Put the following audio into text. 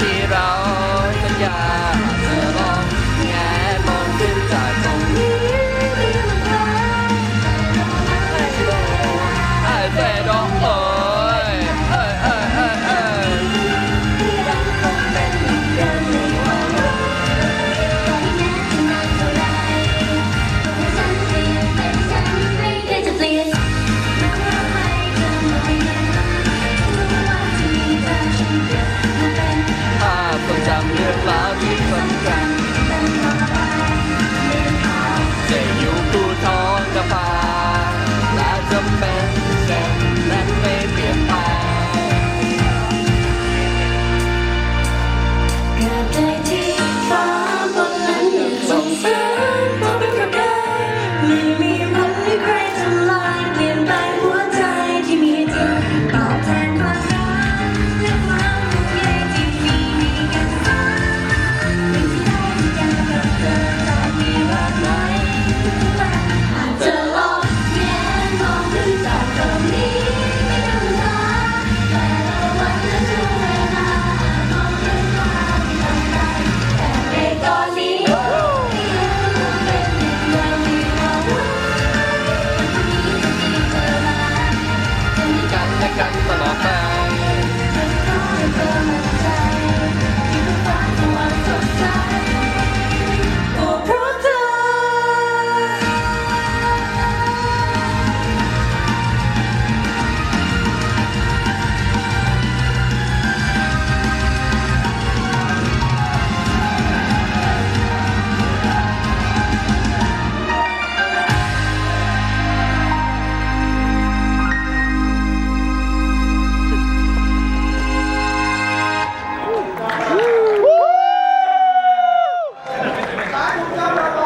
ที่เราสัญญาเธลองแงมองขึ้นจากตรงนี้ I said เลือดลาาที่สำคัญจะอยู่คู่ท้องกับป่าและจะเป็น Bye.